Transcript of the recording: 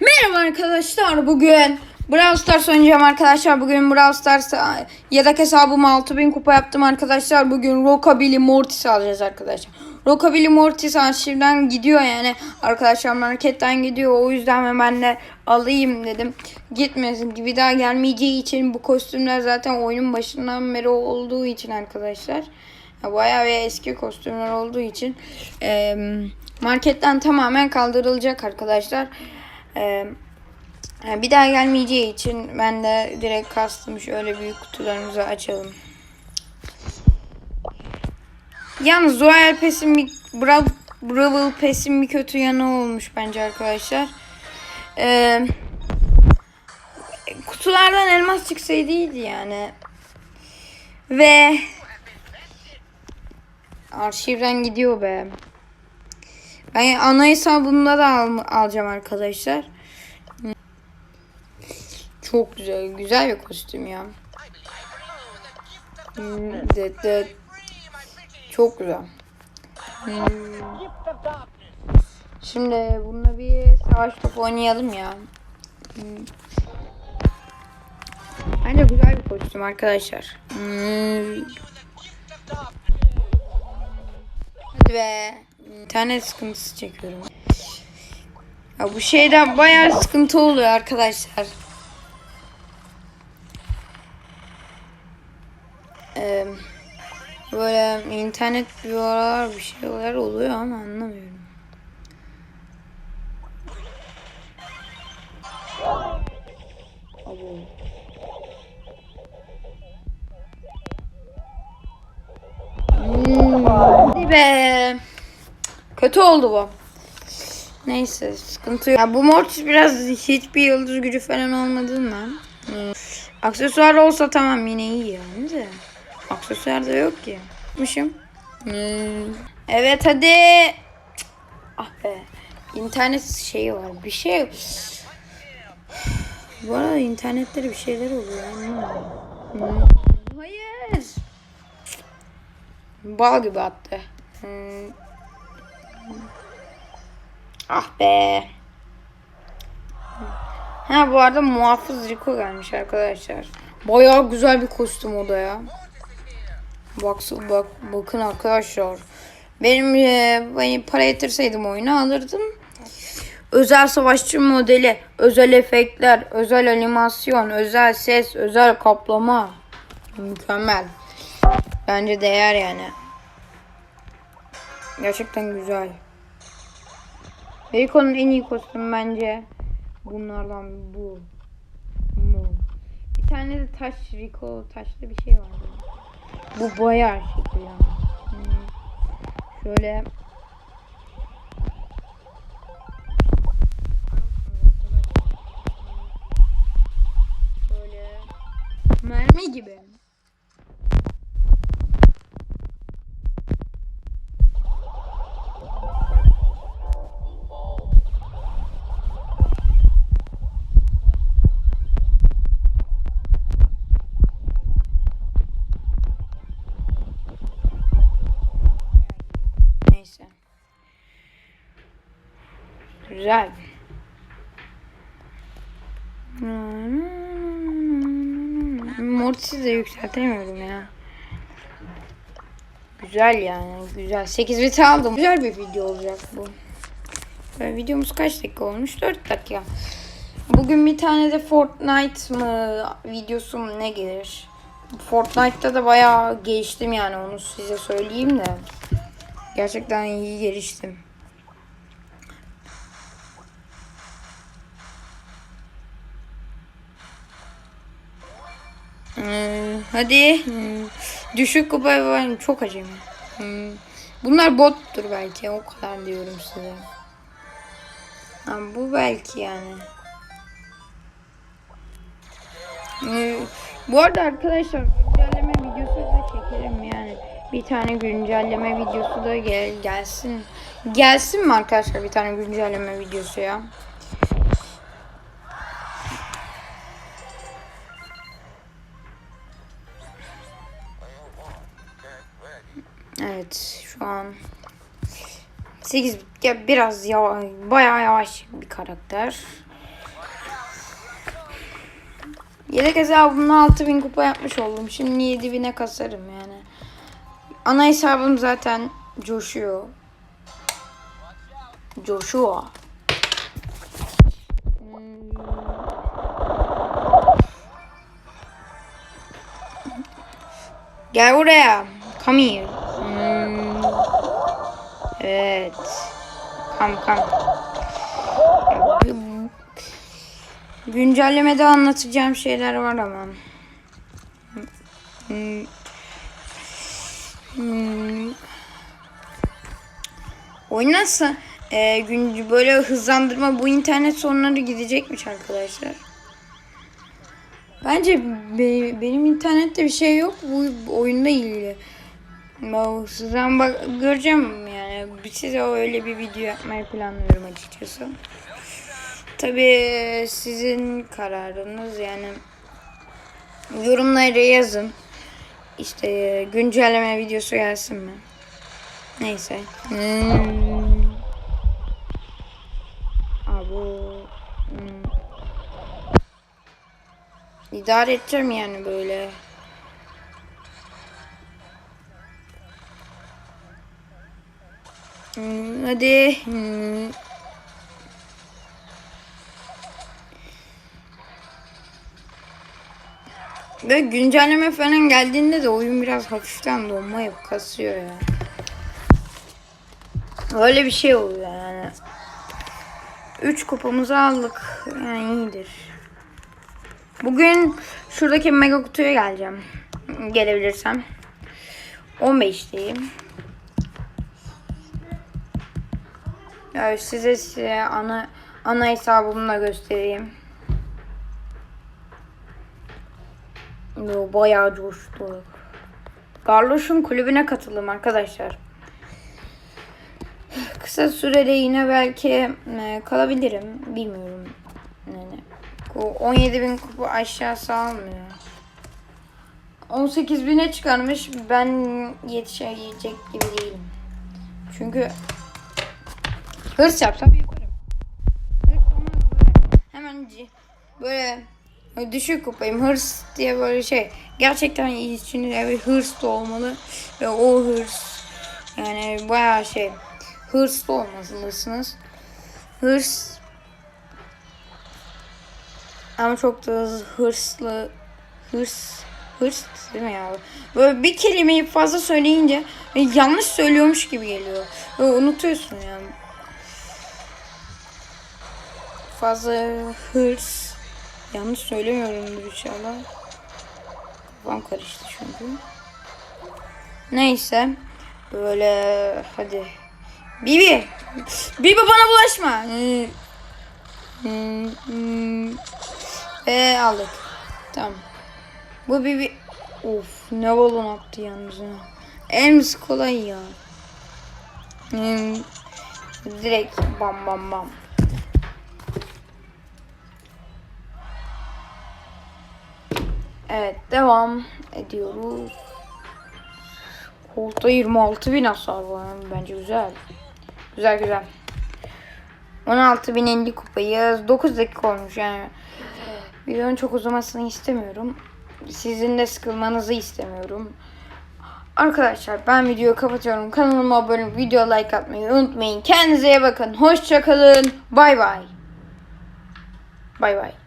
Merhaba arkadaşlar bugün Brawl Stars oynayacağım arkadaşlar. Bugün Brawl Stars yedek hesabımı 6000 kupa yaptım arkadaşlar. Bugün Rockabilly Mortis alacağız arkadaşlar. Rockabilly Mortis arşivden gidiyor yani. Arkadaşlar marketten gidiyor. O yüzden ben de alayım dedim. Gitmesin bir daha gelmeyeceği için bu kostümler zaten oyunun başından beri olduğu için arkadaşlar Bayağı eski kostümler olduğu için e, marketten tamamen kaldırılacak arkadaşlar. E, bir daha gelmeyeceği için ben de direkt kastım. Şöyle büyük kutularımızı açalım. Yalnız Royal Pass'in bir Brawl, Brawl Pass'in bir kötü yanı olmuş bence arkadaşlar. Ee, kutulardan elmas çıksaydı iyiydi yani. Ve arşivden gidiyor be. Ben ana hesabımda da al, alacağım arkadaşlar. Çok güzel. Güzel bir kostüm ya. Hmm, dıt dıt. Çok güzel. Hmm. Şimdi bununla bir savaş topu oynayalım ya. Hmm. Bence güzel bir kostüm arkadaşlar. Be. İnternet sıkıntısı çekiyorum. Ya bu şeyden bayağı sıkıntı oluyor arkadaşlar. Ee, böyle internet bir aralar bir şeyler oluyor ama anlamıyorum. Abo. Hmm, be. Kötü oldu bu. Neyse sıkıntı yok. Ya bu Mortis biraz hiçbir yıldız gücü falan olmadığından. Hmm. Aksesuar olsa tamam yine iyi yani de. Aksesuar da yok ki. Yapmışım. Hmm. Evet hadi. Ah be. İnternet şeyi var. Bir şey. Bu arada internette bir şeyler oluyor. anlamadım. Hmm. Hayır. Bal gibi attı. Ah be. Ha bu arada muhafız Rico gelmiş arkadaşlar. Bayağı güzel bir kostüm o da ya. Bak, bak bakın arkadaşlar. Benim e, ben para yatırsaydım oyunu alırdım. Özel savaşçı modeli, özel efektler, özel animasyon, özel ses, özel kaplama. Mükemmel. Bence değer yani. Gerçekten güzel. Rico'nun en iyi kostümü bence bunlardan bu. Bu. Bir tane de taş Rico taşlı bir şey vardı. Bu bayağı şekil ya. Hmm. Şöyle Şöyle mermi gibi. Güzel. Mortis'i de yükseltemiyorum ya. Güzel yani güzel. 8 bit aldım. Güzel bir video olacak bu. Böyle videomuz kaç dakika olmuş? 4 dakika. Bugün bir tane de Fortnite mı videosu mu ne gelir? Fortnite'ta da bayağı geliştim yani onu size söyleyeyim de. Gerçekten iyi geliştim. Hmm, hadi. Hmm, düşük kupa var. Çok acemi. Hmm, bunlar bottur belki. O kadar diyorum size. Ha, bu belki yani. Hmm, bu arada arkadaşlar güncelleme videosu da çekelim yani. Bir tane güncelleme videosu da gel gelsin. Gelsin mi arkadaşlar bir tane güncelleme videosu ya? Evet şu an 8 ya biraz yavaş, bayağı yavaş bir karakter. Yedek hesabımda 6000 kupa yapmış oldum. Şimdi 7000'e kasarım yani. Ana hesabım zaten coşuyor. Joshua. Hmm. Gel buraya. Come here. Evet. Come come. Güncellemede anlatacağım şeyler var ama. Hmm. Oyun nasıl? Ee, gün, böyle hızlandırma bu internet sorunları gidecekmiş arkadaşlar. Bence be- benim internette bir şey yok. Bu oyunda ilgili. Ben sizden bak göreceğim yani. Size öyle bir video yapmayı planlıyorum açıkçası. Tabii sizin kararınız yani. Yorumlara yazın. İşte güncelleme videosu gelsin mi? Neyse. Hmm. Abo. Hmm. İdare edeceğim yani böyle. Hadi. Hmm. Ve güncelleme falan geldiğinde de oyun biraz hafiften donma yapıp kasıyor ya. Öyle bir şey oluyor yani. 3 kupamızı aldık. Yani iyidir. Bugün şuradaki mega kutuya geleceğim. Gelebilirsem. 15'teyim. Ya size size ana ana hesabımı da göstereyim. Yo, bayağı coştu. Garloş'un kulübüne katıldım arkadaşlar. Kısa sürede yine belki e, kalabilirim. Bilmiyorum. Yani, o 17 bin kupa aşağısı almıyor. 18 bine çıkarmış. Ben yetişecek gibi değilim. Çünkü hırs yapsam yukarı. Hırs olmaz böyle. Hemen böyle düşük kupayım hırs diye böyle şey. Gerçekten içinde bir hırs da olmalı. Ve o hırs yani bayağı şey hırslı olmalısınız. Hırs ama çok da hırslı hırs hırs değil mi ya? Böyle bir kelimeyi fazla söyleyince yanlış söylüyormuş gibi geliyor. Böyle unutuyorsun yani. Fazla hırs yanlış söylemiyorumdur inşallah. Kafam karıştı çünkü. Neyse. Böyle hadi. Bibi. Bibi bana bulaşma. Ve aldık. Tamam. Bu Bibi. Of ne balon attı yalnız. En kolay ya. Hmm. Direkt bam bam bam. Evet devam ediyoruz. Kolta 26 bin hasar var. Bence güzel. Güzel güzel. 16.050 kupayı 9 dakika olmuş yani. Videonun çok uzamasını istemiyorum. Sizin de sıkılmanızı istemiyorum. Arkadaşlar ben videoyu kapatıyorum. Kanalıma abone olup video like atmayı unutmayın. Kendinize iyi bakın. Hoşçakalın. Bay bay. Bay bay.